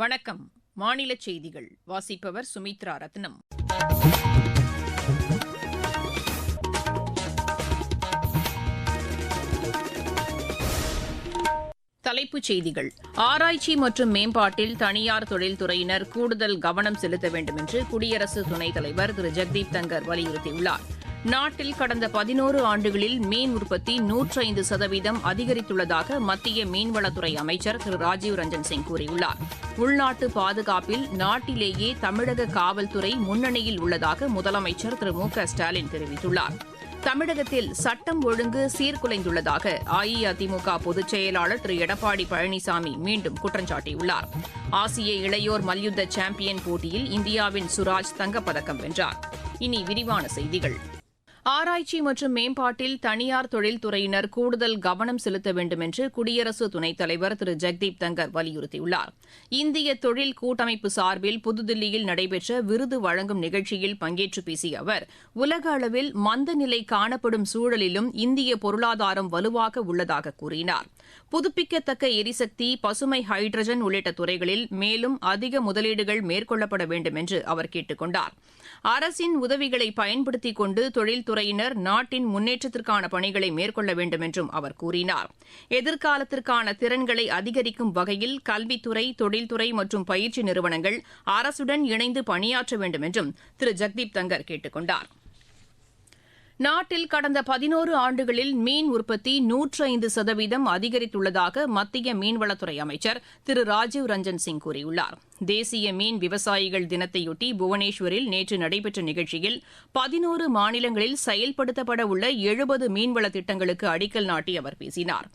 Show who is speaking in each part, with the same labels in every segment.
Speaker 1: வணக்கம் மாநில செய்திகள் வாசிப்பவர் சுமித்ரா ரத்னம் தலைப்புச் செய்திகள் ஆராய்ச்சி மற்றும் மேம்பாட்டில் தனியார் தொழில்துறையினர் கூடுதல் கவனம் செலுத்த வேண்டும் என்று குடியரசு துணைத் தலைவர் திரு ஜெக்தீப் தங்கர் வலியுறுத்தியுள்ளார் நாட்டில் கடந்த பதினோரு ஆண்டுகளில் மீன் உற்பத்தி நூற்றி ஐந்து சதவீதம் அதிகரித்துள்ளதாக மத்திய மீன்வளத்துறை அமைச்சர் திரு ராஜீவ் ரஞ்சன் சிங் கூறியுள்ளார் உள்நாட்டு பாதுகாப்பில் நாட்டிலேயே தமிழக காவல்துறை முன்னணியில் உள்ளதாக முதலமைச்சர் திரு மு க ஸ்டாலின் தெரிவித்துள்ளார் தமிழகத்தில் சட்டம் ஒழுங்கு சீர்குலைந்துள்ளதாக அஇஅதிமுக பொதுச் செயலாளர் திரு எடப்பாடி பழனிசாமி மீண்டும் குற்றஞ்சாட்டியுள்ளார் ஆசிய இளையோர் மல்யுத்த சாம்பியன் போட்டியில் இந்தியாவின் சுராஜ் தங்கப்பதக்கம் வென்றார் இனி விரிவான செய்திகள் ஆராய்ச்சி மற்றும் மேம்பாட்டில் தனியார் தொழில்துறையினர் கூடுதல் கவனம் செலுத்த வேண்டும் என்று குடியரசு துணைத் தலைவர் திரு ஜெக்தீப் தங்கர் வலியுறுத்தியுள்ளார் இந்திய தொழில் கூட்டமைப்பு சார்பில் புதுதில்லியில் நடைபெற்ற விருது வழங்கும் நிகழ்ச்சியில் பங்கேற்று பேசிய அவர் உலக அளவில் மந்த நிலை காணப்படும் சூழலிலும் இந்திய பொருளாதாரம் வலுவாக உள்ளதாக கூறினார் புதுப்பிக்கத்தக்க எரிசக்தி பசுமை ஹைட்ரஜன் உள்ளிட்ட துறைகளில் மேலும் அதிக முதலீடுகள் மேற்கொள்ளப்பட வேண்டும் என்று அவர் கேட்டுக் கொண்டார் அரசின் உதவிகளை பயன்படுத்திக் கொண்டு தொழில்துறை துறையினர் நாட்டின் முன்னேற்றத்திற்கான பணிகளை மேற்கொள்ள வேண்டும் என்றும் அவர் கூறினார் எதிர்காலத்திற்கான திறன்களை அதிகரிக்கும் வகையில் கல்வித்துறை தொழில்துறை மற்றும் பயிற்சி நிறுவனங்கள் அரசுடன் இணைந்து பணியாற்ற வேண்டும் என்றும் திரு ஜெக்தீப் தங்கர் கேட்டுக் கொண்டாா் நாட்டில் கடந்த பதினோரு ஆண்டுகளில் மீன் உற்பத்தி நூற்று ஐந்து சதவீதம் அதிகரித்துள்ளதாக மத்திய மீன்வளத்துறை அமைச்சர் திரு ராஜீவ் ரஞ்சன் சிங் கூறியுள்ளார் தேசிய மீன் விவசாயிகள் தினத்தையொட்டி புவனேஸ்வரில் நேற்று நடைபெற்ற நிகழ்ச்சியில் பதினோரு மாநிலங்களில் செயல்படுத்தப்பட உள்ள எழுபது மீன்வள திட்டங்களுக்கு அடிக்கல் நாட்டி அவர் பேசினாா்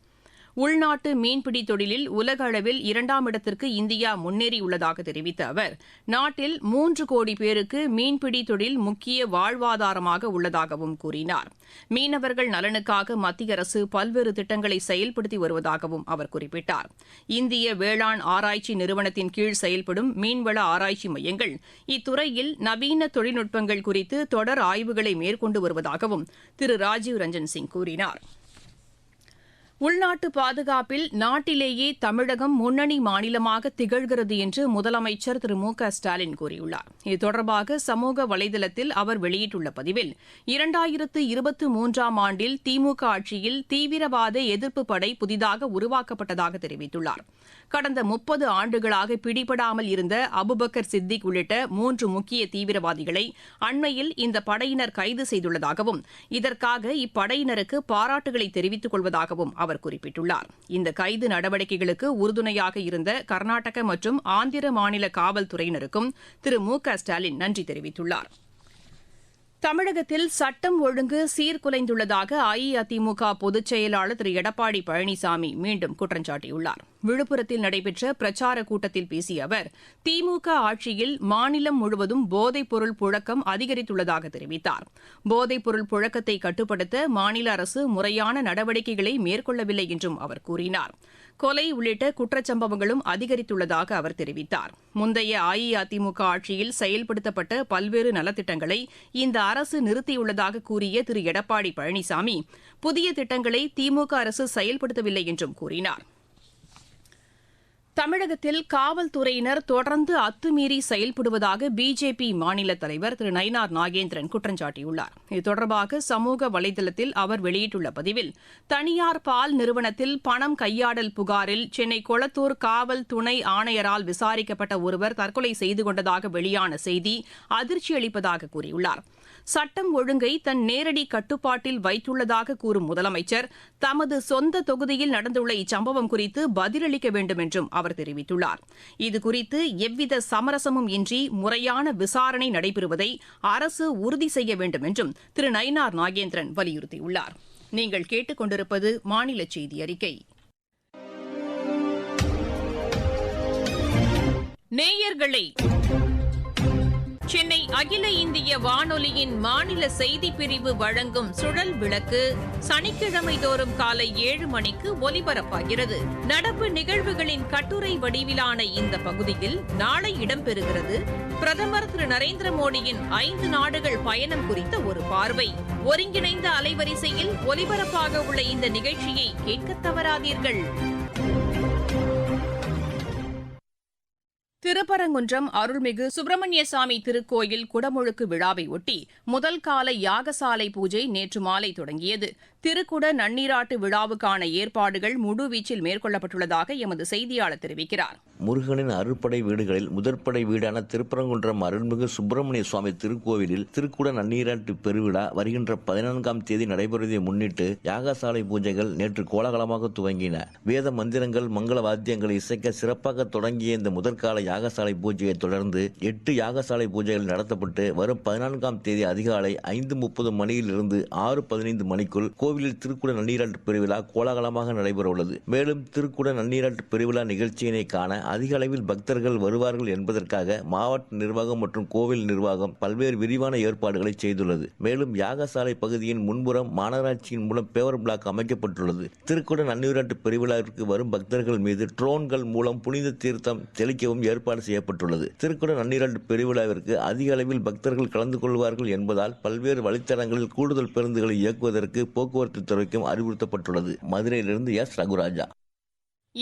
Speaker 1: உள்நாட்டு மீன்பிடி தொழிலில் உலக அளவில் இரண்டாம் இடத்திற்கு இந்தியா முன்னேறியுள்ளதாக தெரிவித்த அவர் நாட்டில் மூன்று கோடி பேருக்கு மீன்பிடி தொழில் முக்கிய வாழ்வாதாரமாக உள்ளதாகவும் கூறினார் மீனவர்கள் நலனுக்காக மத்திய அரசு பல்வேறு திட்டங்களை செயல்படுத்தி வருவதாகவும் அவர் குறிப்பிட்டார் இந்திய வேளாண் ஆராய்ச்சி நிறுவனத்தின் கீழ் செயல்படும் மீன்வள ஆராய்ச்சி மையங்கள் இத்துறையில் நவீன தொழில்நுட்பங்கள் குறித்து தொடர் ஆய்வுகளை மேற்கொண்டு வருவதாகவும் திரு ராஜீவ் ரஞ்சன் சிங் கூறினாா் உள்நாட்டு பாதுகாப்பில் நாட்டிலேயே தமிழகம் முன்னணி மாநிலமாக திகழ்கிறது என்று முதலமைச்சர் திரு மு க ஸ்டாலின் கூறியுள்ளார் இது தொடர்பாக சமூக வலைதளத்தில் அவர் வெளியிட்டுள்ள பதிவில் இரண்டாயிரத்து இருபத்தி மூன்றாம் ஆண்டில் திமுக ஆட்சியில் தீவிரவாத எதிர்ப்பு படை புதிதாக உருவாக்கப்பட்டதாக தெரிவித்துள்ளார் கடந்த முப்பது ஆண்டுகளாக பிடிபடாமல் இருந்த அபுபக்கர் சித்திக் உள்ளிட்ட மூன்று முக்கிய தீவிரவாதிகளை அண்மையில் இந்த படையினர் கைது செய்துள்ளதாகவும் இதற்காக இப்படையினருக்கு பாராட்டுகளை தெரிவித்துக் கொள்வதாகவும் அவர் குறிப்பிட்டுள்ளார் இந்த கைது நடவடிக்கைகளுக்கு உறுதுணையாக இருந்த கர்நாடக மற்றும் ஆந்திர மாநில காவல்துறையினருக்கும் திரு மு க ஸ்டாலின் நன்றி தெரிவித்துள்ளார் தமிழகத்தில் சட்டம் ஒழுங்கு சீர்குலைந்துள்ளதாக அஇஅதிமுக பொதுச் செயலாளர் திரு எடப்பாடி பழனிசாமி மீண்டும் குற்றஞ்சாட்டியுள்ளாா் விழுப்புரத்தில் நடைபெற்ற பிரச்சார கூட்டத்தில் பேசிய அவர் திமுக ஆட்சியில் மாநிலம் முழுவதும் போதைப்பொருள் புழக்கம் அதிகரித்துள்ளதாக தெரிவித்தார் பொருள் புழக்கத்தை கட்டுப்படுத்த மாநில அரசு முறையான நடவடிக்கைகளை மேற்கொள்ளவில்லை என்றும் அவர் கூறினார் கொலை உள்ளிட்ட குற்றச்சம்பவங்களும் அதிகரித்துள்ளதாக அவர் தெரிவித்தார் முந்தைய அஇஅதிமுக ஆட்சியில் செயல்படுத்தப்பட்ட பல்வேறு நலத்திட்டங்களை இந்த அரசு நிறுத்தியுள்ளதாக கூறிய திரு எடப்பாடி பழனிசாமி புதிய திட்டங்களை திமுக அரசு செயல்படுத்தவில்லை என்றும் கூறினாா் தமிழகத்தில் காவல்துறையினர் தொடர்ந்து அத்துமீறி செயல்படுவதாக பிஜேபி மாநில தலைவர் திரு நயினார் நாகேந்திரன் குற்றம் சாட்டியுள்ளார் இது தொடர்பாக சமூக வலைதளத்தில் அவர் வெளியிட்டுள்ள பதிவில் தனியார் பால் நிறுவனத்தில் பணம் கையாடல் புகாரில் சென்னை கொளத்தூர் காவல் துணை ஆணையரால் விசாரிக்கப்பட்ட ஒருவர் தற்கொலை செய்து கொண்டதாக வெளியான செய்தி அதிர்ச்சியளிப்பதாக கூறியுள்ளாா் சட்டம் ஒழுங்கை தன் நேரடி கட்டுப்பாட்டில் வைத்துள்ளதாக கூறும் முதலமைச்சர் தமது சொந்த தொகுதியில் நடந்துள்ள இச்சம்பவம் குறித்து பதிலளிக்க வேண்டும் என்றும் அவர் தெரிவித்துள்ளார் இதுகுறித்து எவ்வித சமரசமும் இன்றி முறையான விசாரணை நடைபெறுவதை அரசு உறுதி செய்ய வேண்டும் என்றும் திரு நயினார் நாகேந்திரன் வலியுறுத்தியுள்ளார் நீங்கள் கேட்டுக்கொண்டிருப்பது மாநில செய்தி அறிக்கை நேயர்களை சென்னை அகில இந்திய வானொலியின் மாநில செய்தி பிரிவு வழங்கும் சுழல் விளக்கு சனிக்கிழமை தோறும் காலை ஏழு மணிக்கு ஒலிபரப்பாகிறது நடப்பு நிகழ்வுகளின் கட்டுரை வடிவிலான இந்த பகுதியில் நாளை இடம்பெறுகிறது பிரதமர் திரு நரேந்திர மோடியின் ஐந்து நாடுகள் பயணம் குறித்த ஒரு பார்வை ஒருங்கிணைந்த அலைவரிசையில் ஒலிபரப்பாக உள்ள இந்த நிகழ்ச்சியை கேட்க தவறாதீர்கள் திருப்பரங்குன்றம் அருள்மிகு சுப்பிரமணிய சாமி திருக்கோயில் குடமுழுக்கு விழாவை ஒட்டி முதல் கால யாகசாலை பூஜை நேற்று மாலை தொடங்கியது திருக்குட நன்னீராட்டு விழாவுக்கான ஏற்பாடுகள் முழுவீச்சில் மேற்கொள்ளப்பட்டுள்ளதாக எமது செய்தியாளர் தெரிவிக்கிறார்
Speaker 2: முருகனின் அருள்படை வீடுகளில் முதற்படை வீடான திருப்பரங்குன்றம் அருள்மிகு சுப்பிரமணிய சுவாமி திருக்கோவிலில் திருக்குட நன்னீராட்டு பெருவிழா வருகின்ற பதினான்காம் தேதி நடைபெறுவதை முன்னிட்டு யாகசாலை பூஜைகள் நேற்று கோலாகலமாக துவங்கின வேத மந்திரங்கள் மங்கள வாத்தியங்களை இசைக்க சிறப்பாக தொடங்கிய இந்த முதற்கால யாகசாலை யாகசாலை பூஜையை தொடர்ந்து எட்டு யாகசாலை பூஜைகள் நடத்தப்பட்டு வரும் பதினான்காம் தேதி அதிகாலை ஐந்து முப்பது மணியிலிருந்து ஆறு பதினைந்து மணிக்குள் கோவிலில் திருக்குட நன்னீராட்டு பெருவிழா கோலாகலமாக நடைபெற உள்ளது மேலும் திருக்குட நன்னீராட்டு பெருவிழா நிகழ்ச்சியினை காண அதிக அளவில் பக்தர்கள் வருவார்கள் என்பதற்காக மாவட்ட நிர்வாகம் மற்றும் கோவில் நிர்வாகம் பல்வேறு விரிவான ஏற்பாடுகளை செய்துள்ளது மேலும் யாகசாலை பகுதியின் முன்புறம் மாநகராட்சியின் மூலம் பேவர் பிளாக் அமைக்கப்பட்டுள்ளது திருக்குட நன்னீராட்டு பெருவிழாவிற்கு வரும் பக்தர்கள் மீது ட்ரோன்கள் மூலம் புனித தீர்த்தம் தெளிக்கவும் ஏற்பாடு செய்யப்பட்டுள்ளது திருக்குட நன்னிரண்டு பெருவிழாவிற்கு அதிக அளவில் பக்தர்கள் கலந்து கொள்வார்கள் என்பதால் பல்வேறு வழித்தடங்களில் கூடுதல் பேருந்துகளை இயக்குவதற்கு போக்குவரத்து துறைக்கும் அறிவுறுத்தப்பட்டுள்ளது மதுரையிலிருந்து எஸ் ரகுராஜா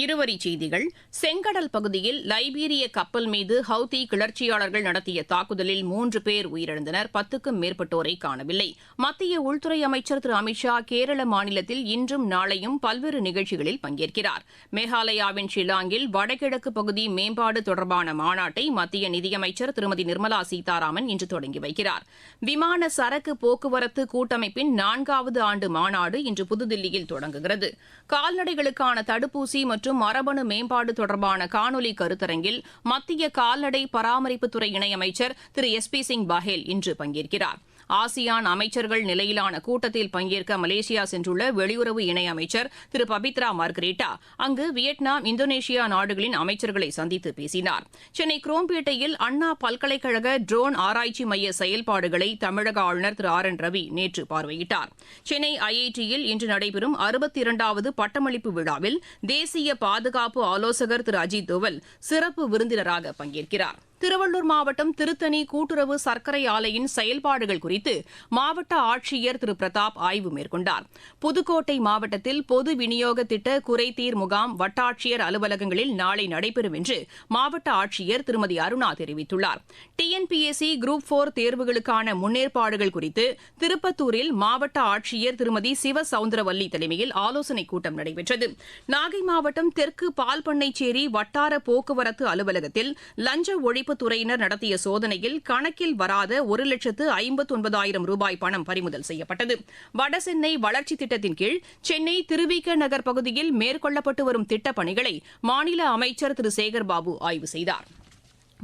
Speaker 1: இருவரி செய்திகள் செங்கடல் பகுதியில் லைபீரிய கப்பல் மீது ஹவுதி கிளர்ச்சியாளர்கள் நடத்திய தாக்குதலில் மூன்று பேர் உயிரிழந்தனர் பத்துக்கும் மேற்பட்டோரை காணவில்லை மத்திய உள்துறை அமைச்சர் திரு அமித்ஷா கேரள மாநிலத்தில் இன்றும் நாளையும் பல்வேறு நிகழ்ச்சிகளில் பங்கேற்கிறார் மேகாலயாவின் ஷில்லாங்கில் வடகிழக்கு பகுதி மேம்பாடு தொடர்பான மாநாட்டை மத்திய நிதியமைச்சர் திருமதி நிர்மலா சீதாராமன் இன்று தொடங்கி வைக்கிறார் விமான சரக்கு போக்குவரத்து கூட்டமைப்பின் நான்காவது ஆண்டு மாநாடு இன்று புதுதில்லியில் தொடங்குகிறது கால்நடைகளுக்கான தடுப்பூசி மற்றும் மரபணு மேம்பாடு தொடர்பான காணொலி கருத்தரங்கில் மத்திய கால்நடை பராமரிப்புத்துறை இணையமைச்சர் திரு எஸ் பி சிங் பஹேல் இன்று பங்கேற்கிறாா் ஆசியான் அமைச்சர்கள் நிலையிலான கூட்டத்தில் பங்கேற்க மலேசியா சென்றுள்ள வெளியுறவு இணையமைச்சர் திரு பபித்ரா மார்கரேட்டா அங்கு வியட்நாம் இந்தோனேஷியா நாடுகளின் அமைச்சர்களை சந்தித்து பேசினார் சென்னை குரோம்பேட்டையில் அண்ணா பல்கலைக்கழக ட்ரோன் ஆராய்ச்சி மைய செயல்பாடுகளை தமிழக ஆளுநர் திரு ஆர் என் ரவி நேற்று பார்வையிட்டார் சென்னை ஐஐடியில் இன்று நடைபெறும் அறுபத்தி இரண்டாவது பட்டமளிப்பு விழாவில் தேசிய பாதுகாப்பு ஆலோசகர் திரு அஜித் தோவல் சிறப்பு விருந்தினராக பங்கேற்கிறாா் திருவள்ளூர் மாவட்டம் திருத்தணி கூட்டுறவு சர்க்கரை ஆலையின் செயல்பாடுகள் குறித்து மாவட்ட ஆட்சியர் திரு பிரதாப் ஆய்வு மேற்கொண்டார் புதுக்கோட்டை மாவட்டத்தில் பொது விநியோக திட்ட குறைதீர் முகாம் வட்டாட்சியர் அலுவலகங்களில் நாளை நடைபெறும் என்று மாவட்ட ஆட்சியர் திருமதி அருணா தெரிவித்துள்ளார் டிஎன்பிஎஸ்சி குரூப் போர் தேர்வுகளுக்கான முன்னேற்பாடுகள் குறித்து திருப்பத்தூரில் மாவட்ட ஆட்சியர் திருமதி சிவ சவுந்தரவல்லி தலைமையில் ஆலோசனைக் கூட்டம் நடைபெற்றது நாகை மாவட்டம் தெற்கு பால்பண்ணைச்சேரி வட்டார போக்குவரத்து அலுவலகத்தில் லஞ்ச ஒழிப்பு துறையினர் நடத்திய சோதனையில் கணக்கில் வராத ஒரு லட்சத்து ஐம்பத்தி ஒன்பதாயிரம் ரூபாய் பணம் பறிமுதல் செய்யப்பட்டது வடசென்னை வளர்ச்சி திட்டத்தின் கீழ் சென்னை திருவிக நகர் பகுதியில் மேற்கொள்ளப்பட்டு வரும் திட்டப் பணிகளை மாநில அமைச்சர் திரு சேகர்பாபு ஆய்வு செய்தார்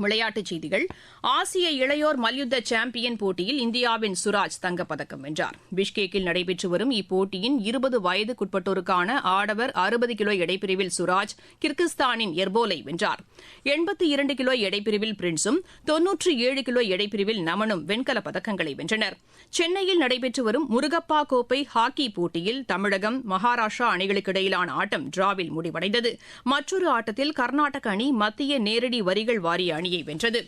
Speaker 1: விளையாட்டுச் செய்திகள் ஆசிய இளையோர் மல்யுத்த சாம்பியன் போட்டியில் இந்தியாவின் சுராஜ் தங்கப்பதக்கம் வென்றார் பிஷ்கேக்கில் நடைபெற்று வரும் இப்போட்டியின் இருபது வயதுக்குட்பட்டோருக்கான ஆடவர் அறுபது கிலோ எடைப்பிரிவில் சுராஜ் கிர்கிஸ்தானின் எர்போலை வென்றாா் எண்பத்தி இரண்டு கிலோ எடைப்பிரிவில் பிரின்ஸும் தொன்னூற்று ஏழு கிலோ எடைப்பிரிவில் நமனும் வெண்கலப் பதக்கங்களை வென்றனர் சென்னையில் நடைபெற்று வரும் முருகப்பா கோப்பை ஹாக்கி போட்டியில் தமிழகம் மகாராஷ்டிரா அணிகளுக்கு இடையிலான ஆட்டம் டிராவில் முடிவடைந்தது மற்றொரு ஆட்டத்தில் கர்நாடக அணி மத்திய நேரடி வரிகள் வாரிய அணியை வென்றது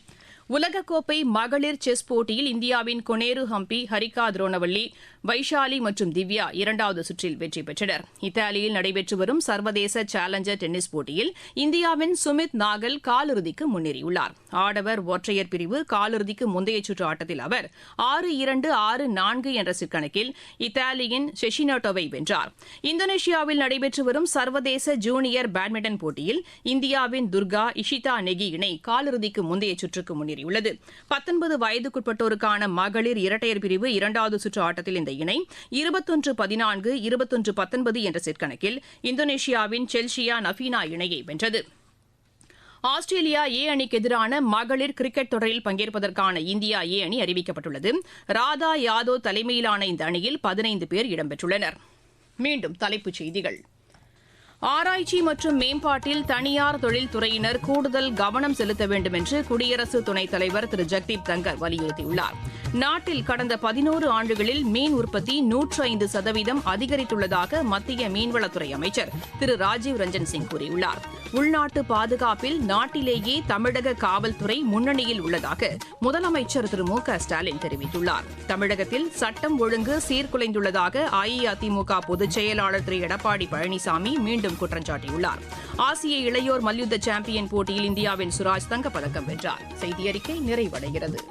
Speaker 1: உலகக்கோப்பை மகளிர் செஸ் போட்டியில் இந்தியாவின் கொனேரு ஹம்பி ஹரிகா துரோணவள்ளி வைஷாலி மற்றும் திவ்யா இரண்டாவது சுற்றில் வெற்றி பெற்றனர் இத்தாலியில் நடைபெற்று வரும் சர்வதேச சேலஞ்சர் டென்னிஸ் போட்டியில் இந்தியாவின் சுமித் நாகல் காலிறுதிக்கு முன்னேறியுள்ளார் ஆடவர் ஒற்றையர் பிரிவு காலிறுதிக்கு முந்தைய சுற்று ஆட்டத்தில் அவர் ஆறு இரண்டு ஆறு நான்கு என்ற சிற்கணக்கில் இத்தாலியின் செஷினோட்டோவை வென்றார் இந்தோனேஷியாவில் நடைபெற்று வரும் சர்வதேச ஜூனியர் பேட்மிண்டன் போட்டியில் இந்தியாவின் துர்கா இஷிதா நெகி இணை காலிறுதிக்கு முந்தைய சுற்றுக்கு முன்னேறி முன்னேறியுள்ளது பத்தொன்பது வயதுக்குட்பட்டோருக்கான மகளிர் இரட்டையர் பிரிவு இரண்டாவது சுற்று ஆட்டத்தில் இந்த இணை இருபத்தொன்று பதினான்கு இருபத்தொன்று பத்தொன்பது என்ற செட் கணக்கில் இந்தோனேஷியாவின் செல்ஷியா நஃபீனா இணையை வென்றது ஆஸ்திரேலியா ஏ அணிக்கு எதிரான மகளிர் கிரிக்கெட் தொடரில் பங்கேற்பதற்கான இந்தியா ஏ அணி அறிவிக்கப்பட்டுள்ளது ராதா யாதோ தலைமையிலான இந்த அணியில் பதினைந்து பேர் இடம்பெற்றுள்ளனர் மீண்டும் தலைப்புச் செய்திகள் ஆராய்ச்சி மற்றும் மேம்பாட்டில் தனியார் தொழில்துறையினர் கூடுதல் கவனம் செலுத்த வேண்டும் என்று குடியரசு துணைத் தலைவர் திரு ஜெக்தீப் தங்கர் வலியுறுத்தியுள்ளார் நாட்டில் கடந்த பதினோரு ஆண்டுகளில் மீன் உற்பத்தி நூற்று ஐந்து சதவீதம் அதிகரித்துள்ளதாக மத்திய மீன்வளத்துறை அமைச்சர் திரு ராஜீவ் ரஞ்சன் சிங் கூறியுள்ளாா் உள்நாட்டு பாதுகாப்பில் நாட்டிலேயே தமிழக காவல்துறை முன்னணியில் உள்ளதாக முதலமைச்சர் திரு மு ஸ்டாலின் தெரிவித்துள்ளார் தமிழகத்தில் சட்டம் ஒழுங்கு சீர்குலைந்துள்ளதாக அஇஅதிமுக பொதுச் செயலாளர் திரு எடப்பாடி பழனிசாமி மீண்டும் குற்றம் சாட்டியுள்ளார் ஆசிய இளையோர் மல்யுத்த சாம்பியன் போட்டியில் இந்தியாவின் சுராஜ் தங்கப்பதக்கம் வென்றார் செய்தியறிக்கை நிறைவடைகிறது